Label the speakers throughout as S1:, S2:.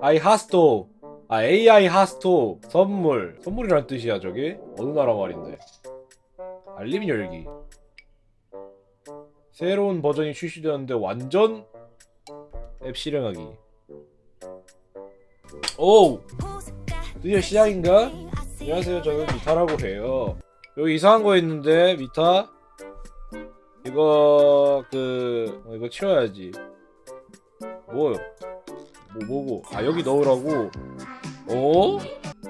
S1: 아이 하스토 아 AI 하스토 선물. 선물이란 뜻이야 저게? 어느 나라 말인데? 알림 열기. 새로운 버전이 출시되었는데 완전 앱 실행하기. 오 드디어 시작인가? 안녕하세요. 저는 미타라고 해요. 여기 이상한 거 있는데 미타? 이거 그 어, 이거 치워야지. 뭐요? 뭐 뭐고? 아 여기 넣으라고. 어?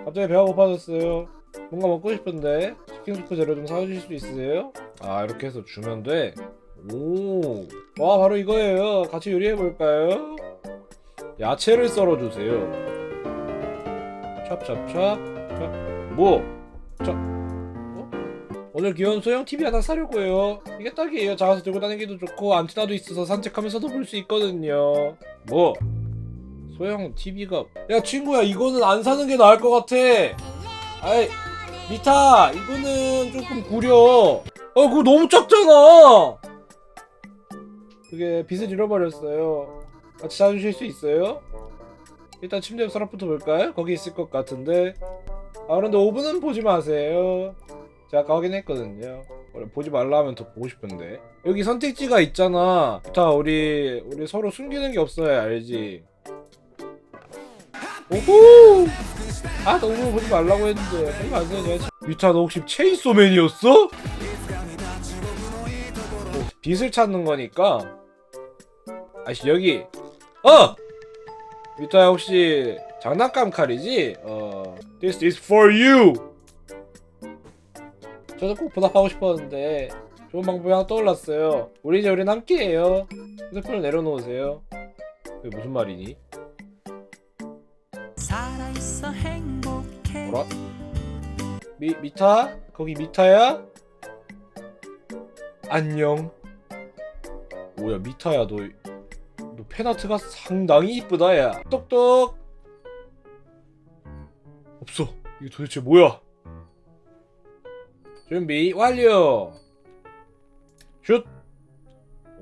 S1: 갑자기 배가 고파졌어요. 뭔가 먹고 싶은데 치킨 스프 재료 좀 사주실 수 있으세요? 아 이렇게 해서 주면 돼. 오, 와 바로 이거예요. 같이 요리해 볼까요? 야채를 썰어 주세요. 찹찹찹. 찹. 뭐? 찹. 어? 오늘 귀여운 소형 TV 하나 사려고 해요. 이게 딱이에요. 작아서 들고 다니기도 좋고 안테나도 있어서 산책하면서도 볼 수 있거든요. 뭐? 소형 TV가 야 친구야 이거는 안 사는 게 나을 것 같아. 아이 미타 이거는 조금 구려. 아 그거 너무 작잖아. 그게 빛을 잃어버렸어요. 같이 사주실 수 있어요? 일단 침대 옆 서랍부터 볼까요? 거기 있을 것 같은데. 아 그런데 오븐은 보지 마세요. 제가 아까 확인했거든요. 원래 보지 말라 하면 더 보고 싶은데. 여기 선택지가 있잖아. 다 우리 우리 서로 숨기는 게 없어야 알지. 오호! 아 너무 보지 말라고 했는데 보지 마세요. 미타 너 혹시 체인소맨이었어? 뭐, 빛을 찾는 거니까. 아씨 여기. 어! 미타야 혹시 장난감 칼이지? 어. This is for you. 저도 꼭 보답하고 싶었는데 좋은 방법이 하나 떠올랐어요. 우리 이제 우린 함께해요. 휴대폰을 내려놓으세요. 그게 무슨 말이니? 뭐라? 미 미타? 거기 미타야? 안녕. 뭐야 미타야 너, 너 팬아트가 상당히 이쁘다 야. 똑똑. 없어. 이게 도대체 뭐야? 준비 완료. 슛.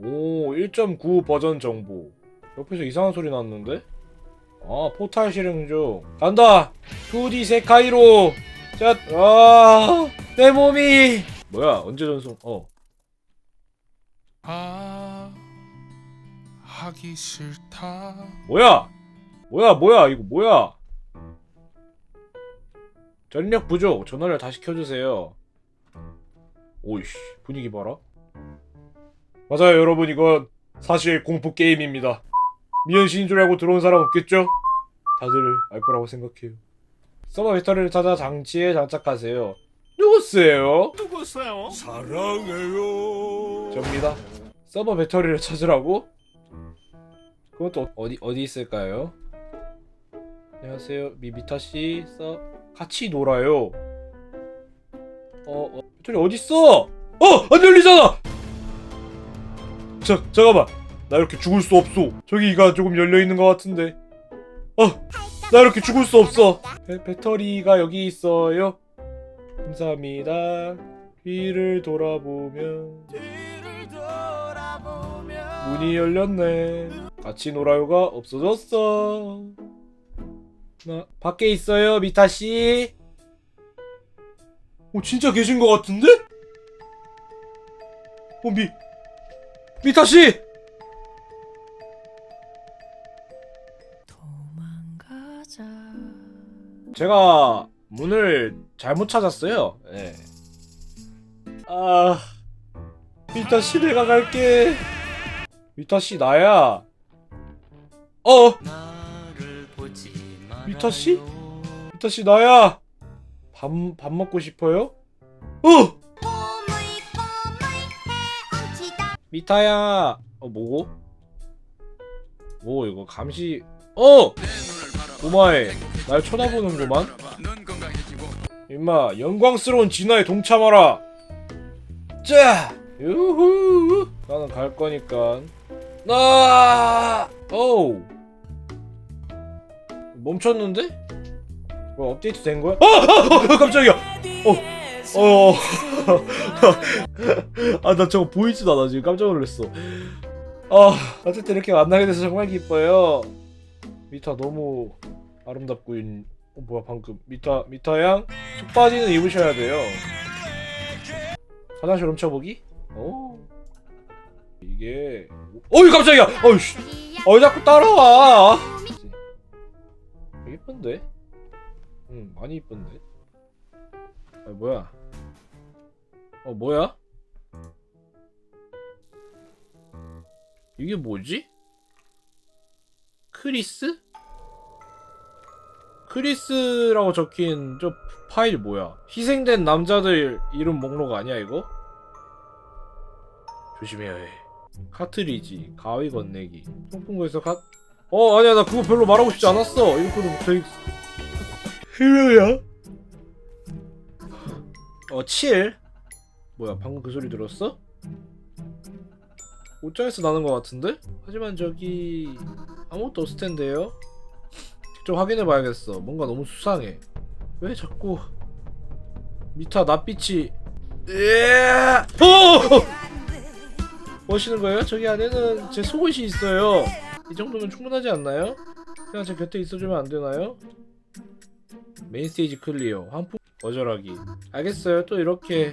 S1: 오 1.9 버전 정보. 옆에서 이상한 소리 났는데? 아 포탈 실행 중 간다. 2D 세카이로. 짠아내 몸이. 뭐야 언제 전송? 어.
S2: 아 하기 싫다.
S1: 뭐야? 뭐야 뭐야? 이거 뭐야? 전력 부족. 전화를 다시 켜주세요. 오이씨 분위기 봐라. 맞아요 여러분. 이건 사실 공포 게임입니다 미연씨인 줄 알고 들어온 사람 없겠죠? 다들 알 거라고 생각해요 서버 배터리를 찾아 장치에 장착하세요 누구세요?
S2: 누구세요?
S3: 사랑해요.
S1: 접니다. 서버 배터리를 찾으라고? 그것도 어디 어디 있을까요? 안녕하세요, 미미타 씨. 서 같이 놀아요. 어, 어 배터리 어디 있어? 어, 안 열리잖아. 자, 잠깐만. 나 이렇게 죽을 수 없어. 저기가 조금 열려 있는 것 같은데. 어, 나 이렇게 죽을 수 없어. 배, 배터리가 여기 있어요. 감사합니다. 뒤를 돌아보면 문이 열렸네. 같이 놀아요가 없어졌어. 나 밖에 있어요, 미타 씨. 오, 진짜 계신 것 같은데? 어, 미 미타 씨. 제가 문을 잘못 찾았어요. 예. 아, 미타 씨 내가 갈게. 미타 씨 나야. 어, 미타 씨? 미타 씨 나야. 밥 밥 먹고 싶어요? 어, 미타야. 어 뭐고? 뭐 이거 감시. 어, 오마에 날 쳐다보는구만. 임마 영광스러운 진화에 동참하라. 자, 유후. 나는 갈 거니까. 나. 오. 멈췄는데? 뭐 업데이트 된 거야? 아, 아, 아 깜짝이야. 어, 어. 아, 나 저거 보이지도 않아. 지금 깜짝 놀랐어. 아, 어쨌든 이렇게 만나게 돼서 정말 기뻐요. 미타 너무 아름답고 인... 어 뭐야 방금 미타 미타 양 속바지는 입으셔야 돼요. 화장실 훔쳐보기? 오 이게 어이 깜짝이야 어이씨 어이 자꾸 따라와 이쁜데? 응 많이 이쁜데? 아 뭐야 어 뭐야? 이게 뭐지? 크리스? 크리스라고 적힌 저 파일 뭐야? 희생된 남자들 이름 목록 아니야 이거? 조심해야 해. 카트리지, 가위 건네기, 통풍구에서 카... 어 아니야 나 그거 별로 말하고 싶지 않았어. 이거 그래도 되게 해명이야? 어 7. 뭐야 방금 그 소리 들었어? 옷장에서 나는 것 같은데? 하지만 저기 아무것도 없을 텐데요. 직접 확인해 봐야겠어. 뭔가 너무 수상해. 왜 자꾸 미타 낯빛이 예! 오! 뭐하시는 거예요? 저기 안에는 제 속옷이 있어요. 이 정도면 충분하지 않나요? 그냥 제 곁에 있어주면 안 되나요? 메인 스테이지 클리어. 한풍 거절하기. 알겠어요. 또 이렇게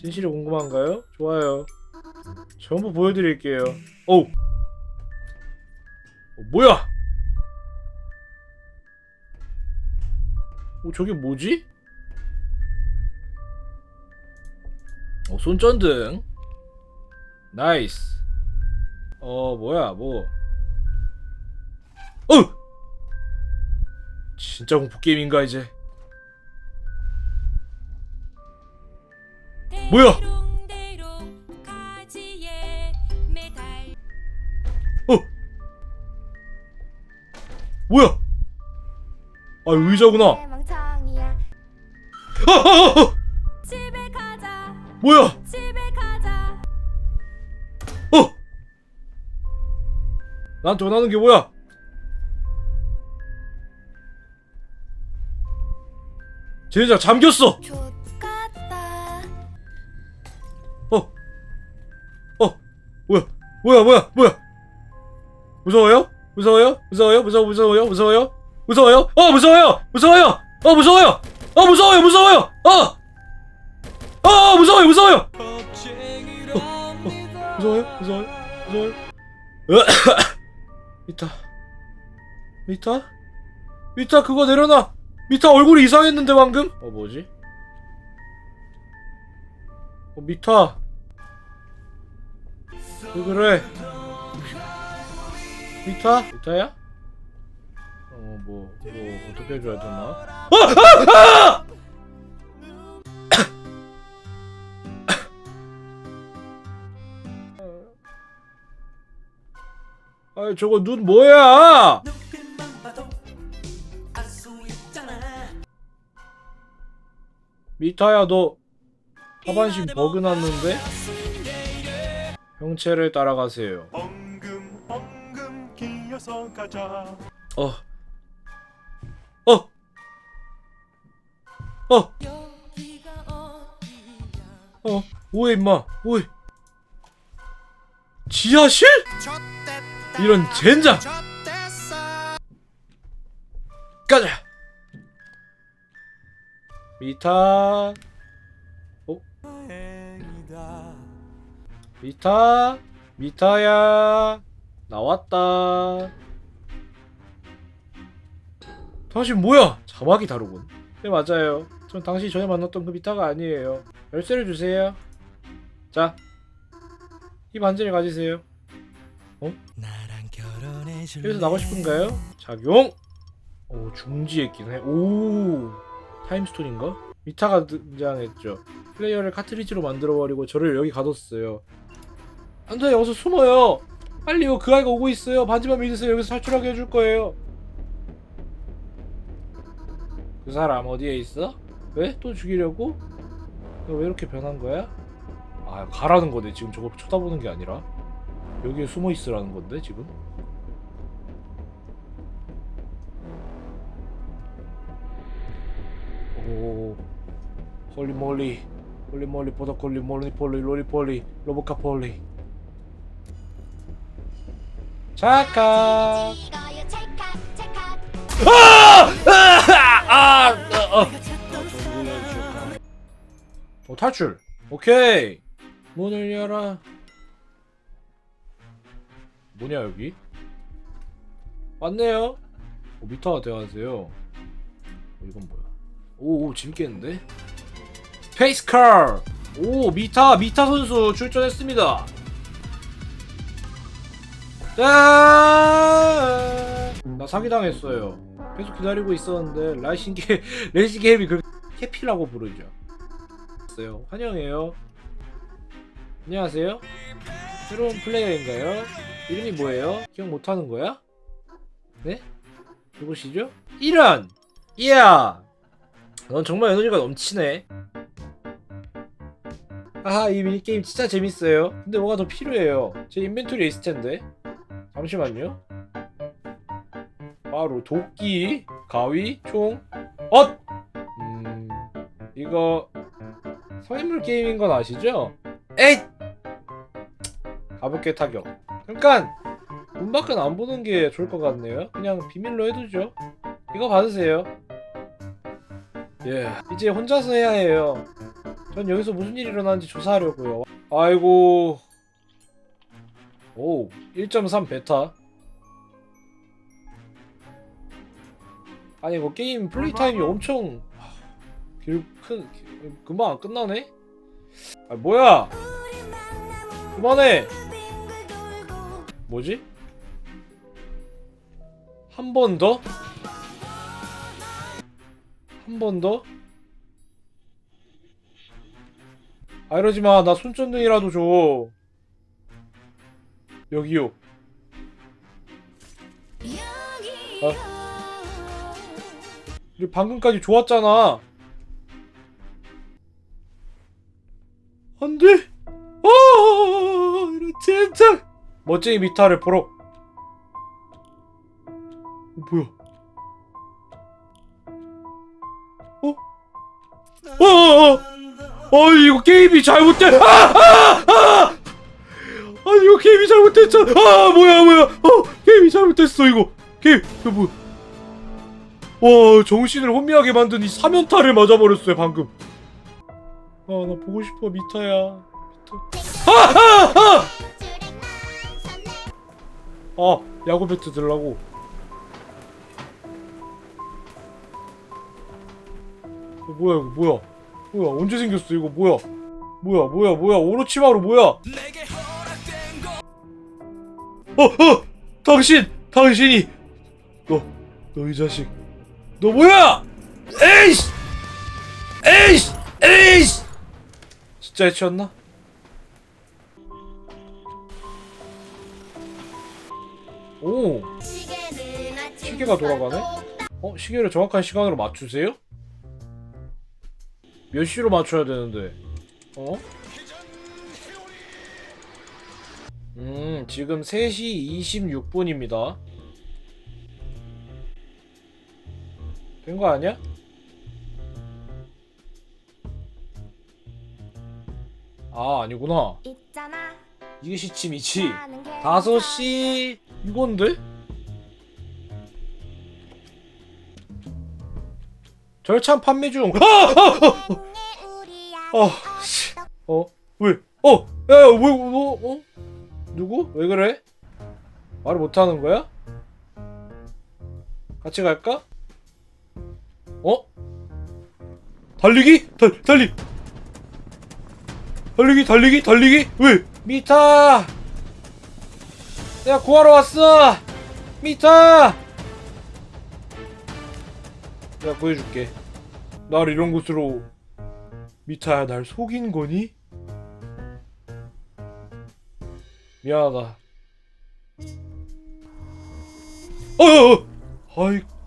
S1: 진실이 궁금한가요? 좋아요. 전부 보여드릴게요. 오! 어, 뭐야? 어, 저게 뭐지? 어, 손전등. 나이스. 어, 뭐야, 뭐. 어! 진짜 공포게임인가, 이제. 뭐야? 뭐야? 아, 의자구나. 아!
S4: 집에 가자
S1: 뭐야?
S4: 집에 가자
S1: 어! 나한테 원하는 게 뭐야? 쟤네가 잠겼어!
S4: 좋겠다
S1: 어! 어! 뭐야? 뭐야, 뭐야, 뭐야? 무서워요? 무서워요? 무서워요? 무서워, 무서워요? 무서워요? 무서워요? 어, 무서워요! 무서워요! 어, 무서워요! 어, 무서워요! 무서워요! 어! 어, 무서워요! 무서워요! 무서워요? 무서워요? 무서워요? 미타 미타? 미타 그거 내려놔 미타 얼굴이 이상했는데 방금? 어 뭐지? 어 미타 왜 그래? 미타? 미타야? 뭐 어떻게 해줘야 되나? 아! 아! 아! 아 저거 눈 뭐야? 미타야 너 하반신 버그 났는데? 형체를 따라가세요.
S3: 엉금 엉금 기어서 가자
S1: 어. 어. 어. 어. 뭐해 임마. 뭐해. 지하실? 이런 젠장. 가자. 미타. 어? 미타. 미타야. 나왔다. 당신 뭐야? 자막이 다르군. 네 맞아요. 전 당신이 전에 만났던 그 미타가 아니에요. 열쇠를 주세요. 자, 이 반지를 가지세요. 여기서 나고 싶은가요? 작용. 오 중지했긴 해. 오 타임스톤인가? 미타가 등장했죠. 플레이어를 카트리지로 만들어버리고 저를 여기 가뒀어요. 안돼 여기서 숨어요. 빨리 요 그 아이가 오고 있어요. 반지만 믿으세요. 여기서 탈출하게 해줄 거예요. 그 사람 어디에 있어? 왜? 또 죽이려고? 너 왜 이렇게 변한 거야? 아 가라는 거네 지금 저거 쳐다보는 게 아니라 여기에 숨어 있으라는 건데 지금 오 홀리몰리 홀리몰리 포도콜리 몰리폴리 로리폴리 로보카폴리 착각
S4: 찰칵
S1: 아! 아! 아! 아! 아! 어, 탈출. 오케이. 문을 열어. 뭐냐 여기? 왔네요. 오, 미터가 되어가세요. 어, 이건 뭐야? 오, 오 재밌겠는데? 페이스컬. 오 미타 미타 선수 출전했습니다. 짠! 나 사기당했어요. 계속 기다리고 있었는데 라이신 게 레이싱 게임이 그 해피라고 부르죠. 있어요. 환영해요. 안녕하세요. 새로운 플레이어인가요? 이름이 뭐예요? 기억 못하는 거야? 네? 누구시죠? 이런! 이야! 넌 정말 에너지가 넘치네. 아하 이 미니게임 진짜 재밌어요. 근데 뭐가 더 필요해요. 제 인벤토리에 있을 텐데. 잠시만요. 바로 도끼, 가위, 총, 엇! 음, 이거 서인물 게임인 건 아시죠? 에잇! 가볍게 타격. 잠깐! 문 밖은 안 보는 게 좋을 것 같네요. 그냥 비밀로 해두죠. 이거 받으세요. 예, 이제 혼자서 해야 해요. 전 여기서 무슨 일이 일어나는지 조사하려고요. 아이고. 오, 1.3 베타. 아니 이거 게임 플레이 타임이 엄청 길, 큰 금방 안 끝나네? 아 뭐야? 그만해. 뭐지? 한 번 더? 한 번 더? 아 이러지 마. 나 손전등이라도 줘. 여기요. 아. 우리 방금까지 좋았잖아. 안 돼! 아, 이런 젠장! 멋쟁이 미타를 보러. 어, 뭐야? 어? 어, 어, 어, 어, 이거 게임이 잘못돼! 아, 아, 아! 아니, 이거 게임이 잘못됐잖아! 아, 뭐야, 뭐야! 어, 게임이 잘못됐어, 이거! 게임, 이거 뭐. 와 정신을 혼미하게 만든 이 사면타를 맞아버렸어요 방금. 아 나 보고 싶어 미타야. 미타. 아아아 아 야구 배트 들라고. 어, 뭐야 이거 뭐야? 뭐야 언제 생겼어 이거 뭐야? 뭐야 뭐야 뭐야? 오로치마루 뭐야? 어 어! 당신! 당신이! 너 너 이 자식 너 뭐야? 에이씨! 에이씨! 에이씨! 진짜 해치웠나? 오, 시계가 돌아가네? 어, 시계를 정확한 시간으로 맞추세요? 몇 시로 맞춰야 되는데? 어? 음, 지금 3시 26분입니다. 된 거 아니야? 아 아니구나
S4: 있잖아
S1: 이게 시침이지
S4: 나는 괜찮아.
S1: 5시 이건데? 절찬 판매 중 아! 아!
S4: 우리야
S1: 아! 씨. 어? 왜? 어? 야, 야, 왜, 뭐, 어? 누구? 왜 그래? 말을 못하는 거야? 같이 갈까? 달리기? 달, 달리! 달리기, 달리기, 달리기? 왜? 미타! 내가 구하러 왔어! 미타! 내가 구해줄게. 날 이런 곳으로 미타야 날 속인 거니? 미안하다. 어어어! 아이.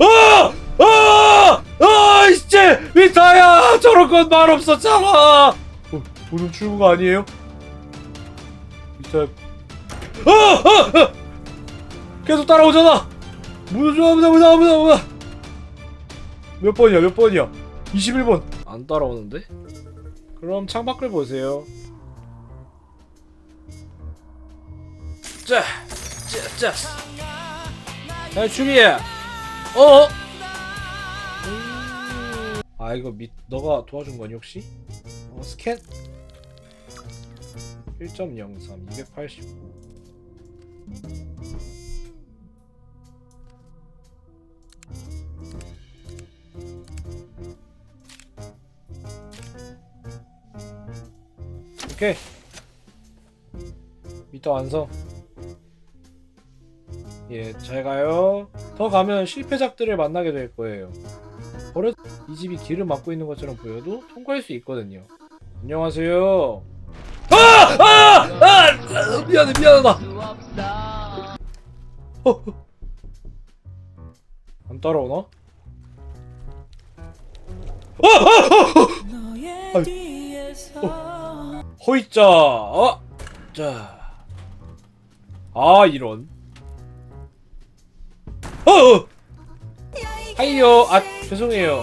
S1: 아! 아! 아! 이제 미타야! 저런 건 말 없었잖아! 어, 오늘 출구가 아니에요? 미타. 아! 아! 아! 계속 따라오잖아! 무서워 무서워 무서워 무서워 무서워 몇 번이야 몇 번이야 21번 안 따라오는데? 그럼 창밖을 보세요 자, 자, 자. 자, 준비해. 어? 음. 아 이거 밑 너가 도와준 거니 혹시? 어 스캔 1.03 289 오케이 미터 완성 예 잘 가요 더 가면 실패작들을 만나게 될 거예요 버릇 이 집이 길을 막고 있는 것처럼 보여도 통과할 수 있거든요 안녕하세요 아! 아! 아! 아! 미안해 미안하다 어, 어. 안 따라오나? 어! 어! 어! 어! 호이자 어! 자. 아 이런 어! 어! 하이요 아 죄송해요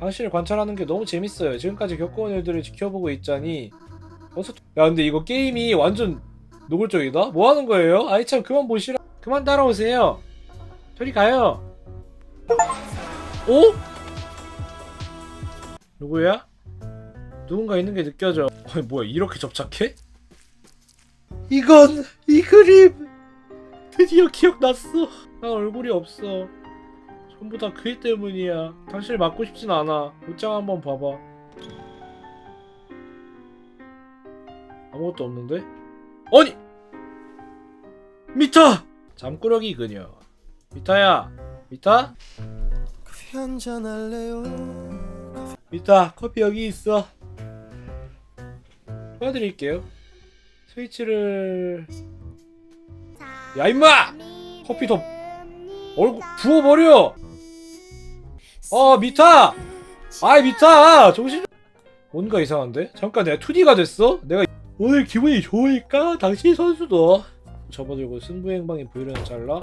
S1: 당신을 관찰하는 게 너무 재밌어요 지금까지 겪어온 일들을 지켜보고 있자니 어서 야 근데 이거 게임이 완전 노골적이다? 뭐 하는 거예요? 아이 참 그만 보시라 그만 따라오세요 저리 가요 오? 누구야? 누군가 있는 게 느껴져 아니 뭐야 이렇게 접착해? 이건 이 그림 드디어 기억났어 난 얼굴이 없어 전부 다 그일 때문이야 당신을 맞고 싶진 않아 옷장 한번 봐봐 아무것도 없는데? 아니! 미타! 잠꾸러기 그녀 미타야 미타?
S5: 커피 한잔 할래요?
S1: 미타 커피 여기 있어 도와드릴게요 스위치를 야 임마! 커피 더 얼굴 부어버려 어 미타 아이 미타 정신 좀- 뭔가 이상한데? 잠깐 내가 2D가 됐어? 내가 오늘 기분이 좋으니까 당신 선수도 접어들고 승부행방이 보이려는 잘라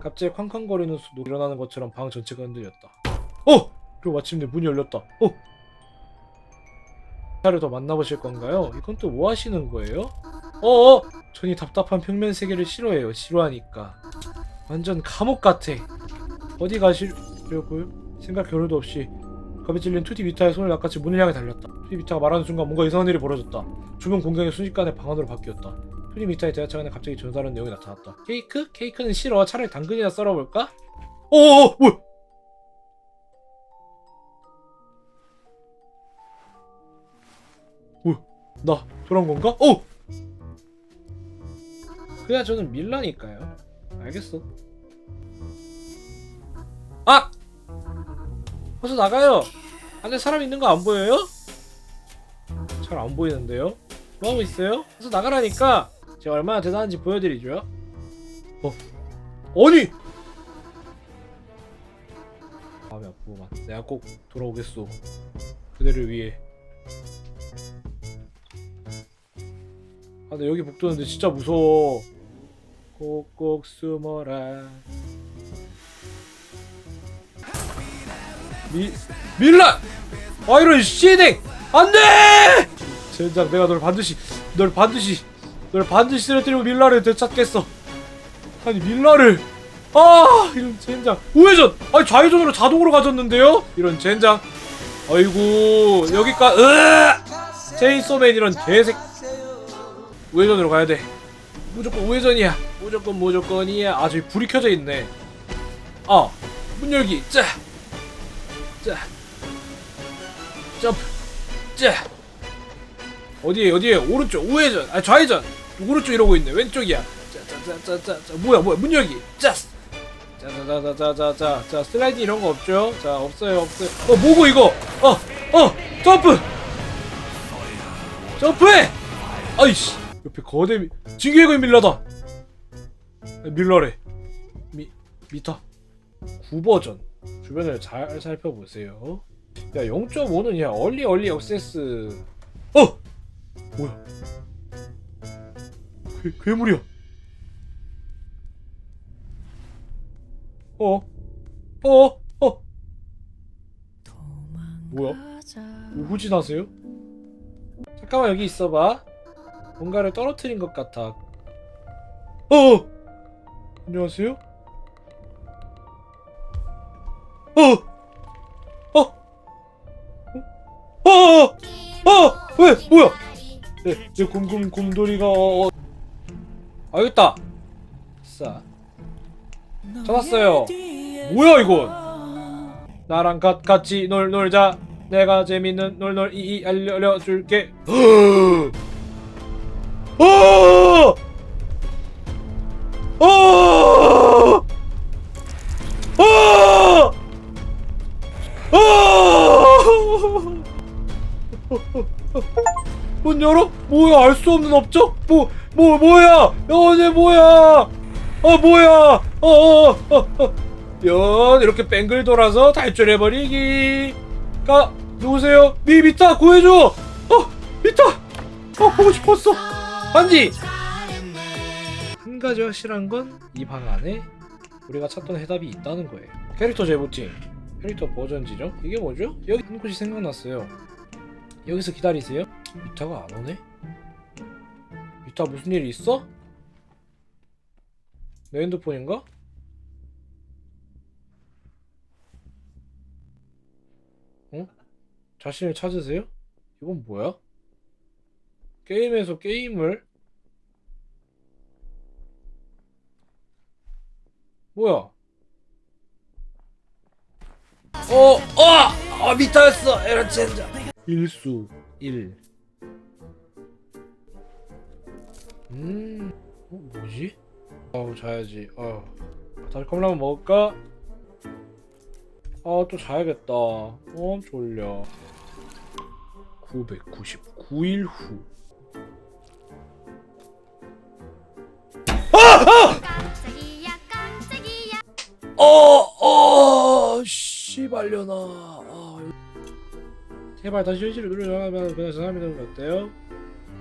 S1: 갑자기 쾅쾅거리는 수도 일어나는 것처럼 방 전체가 흔들렸다 어! 그리고 마침내 문이 열렸다 어! 차를 더 만나보실 건가요? 이건 또 뭐 하시는 거예요? 어어! 전이 답답한 평면 세계를 싫어해요 싫어하니까 완전 감옥 같아 어디 가시려고요? 생각 겨를도 없이 겁에 찔린 투디 미타의 손을 낚아채 문을 향해 달렸다 투디 미타가 말하는 순간 뭔가 이상한 일이 벌어졌다 주변 공경이 순식간에 방안으로 바뀌었다 투디 미타의 대화창 안에 갑자기 전다른 내용이 나타났다 케이크? 케이크는 싫어 차라리 당근이나 썰어볼까? 어어어 뭐야 뭐야 나 돌아온 건가? 어! 그야 저는 밀라니까요 알겠어 아! 어서 나가요 안에 사람 있는 거 안 보여요? 잘 안 보이는데요? 뭐하고 있어요? 어서 나가라니까 제가 얼마나 대단한지 보여드리죠 어? 아니! 마음이 아프구만 내가 꼭 돌아오겠소 그대를 위해 아 근데 여기 복도는데 진짜 무서워 꼭꼭 숨어라. 미 밀라 아 이런 씨댕 안돼! 젠장 내가 널 반드시 널 반드시 널 반드시 쓰러뜨리고 밀라를 되찾겠어. 아니 밀라를 아 이런 젠장. 우회전! 아니 좌회전으로 자동으로 가졌는데요? 이런 젠장. 아이고 여기까 으 체인소맨 이런 개색. 우회전으로 가야 돼 무조건 우회전이야 무조건 무조건이야 아 저기 불이 켜져 있네 아 문 열기 자 자, 점프, 자. 어디에 어디에 오른쪽 우회전, 아 좌회전, 오른쪽 이러고 있네. 왼쪽이야. 자자자자자, 뭐야 뭐야 문 열기, 자. 자자자자자자, 자 슬라이딩 이런 거 없죠? 자 없어요 없어요. 어 뭐고 이거? 어어 점프, 점프해. 아이씨 옆에 거대 미... 진격의 밀라다. 아, 밀라래. 미 미타 9버전. 주변을 잘 살펴보세요. 야 0.5는 야 얼리 얼리 액세스. 어 뭐야? 괴, 괴물이야. 어? 어? 어? 뭐야? 뭐 후진하세요? 잠깐만 여기 있어봐. 뭔가를 떨어뜨린 것 같아. 어! 안녕하세요? 어! 어! 어! 어! 어! 왜? 뭐야? 네, 내 곰곰 곰돌이가 어... 어. 있다. 싸. 찾았어요. 뭐야 이건? 나랑 가, 같이 놀 놀자. 내가 재밌는 놀놀 이이 알려줄게. 어! 어! 어! 어! 문 열어? 뭐야 알 수 없는 업적? 뭐, 뭐, 뭐야? 어제 뭐야? 어, 뭐야? 어, 어, 어, 어. 연, 이렇게 뺑글 돌아서 탈출해버리기. 가, 누구세요? 미, 미타, 구해줘! 어, 미타! 어, 보고 싶었어! 반지! 한 가지 확실한 건 이 방 안에 우리가 찾던 해답이 있다는 거예요. 캐릭터 재부팅, 캐릭터 버전 지정? 이게 뭐죠? 여기 한 곳이 생각났어요. 여기서 기다리세요. 미타가 안 오네? 미타 무슨 일 있어? 내 핸드폰인가? 어? 자신을 찾으세요? 이건 뭐야? 게임에서 게임을? 뭐야? 어, 어! 아, 미타였어! 에라, 젠장! 일수 1 음... 어, 뭐지? 아우 자야지 아 다시 컵라면 먹을까? 아 또 자야겠다 어 졸려 999일 후
S4: 깜짝이야 깜짝이야
S1: 어, 어, 씨발려나. 아, 제발 다시 현실을 누르려면 그냥 거 어때요?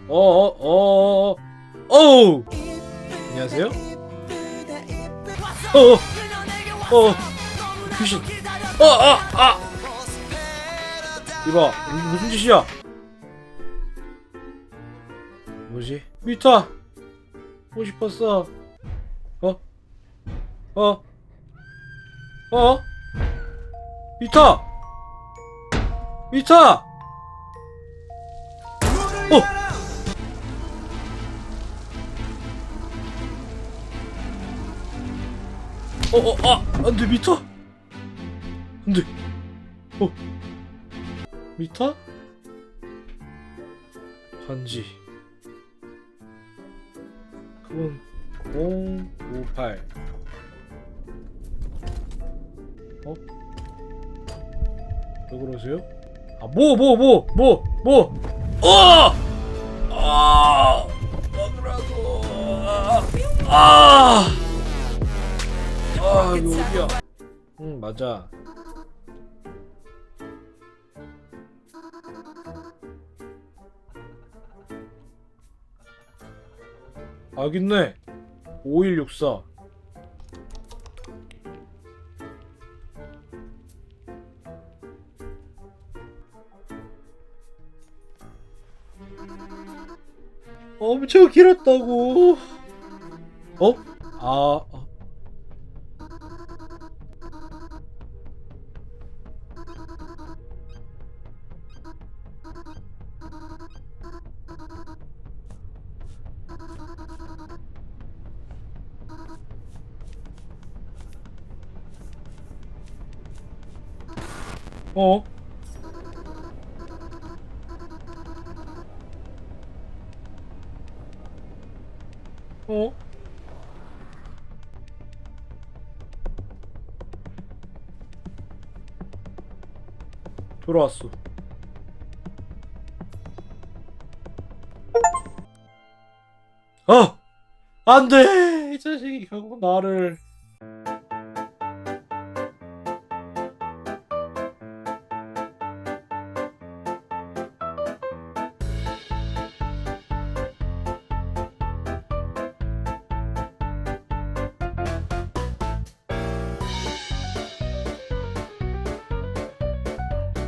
S1: 어, 어, 어, 어, 어우. 안녕하세요. 어, 어, 어, 귀신. 어, 아, 아. 이봐, 무슨 짓이야? 뭐지? 미타. 보고 싶었어. 어? 어? 어? 미타! 미타! 어! 어, 어, 아! 안 돼, 미타! 안 돼! 어! 미타? 반지. 그건 058. 어? 왜 그러세요? 아, 뭐, 뭐, 뭐, 뭐, 뭐! 어! 아! 먹으라고! 아! 아, 이거 어디야? 응, 맞아. 아, 여기 있네. 5164. 길었다고. 어? 아. 아. 어? 어? 돌아왔어. 아! 안 돼! 이 자식이 결국 나를.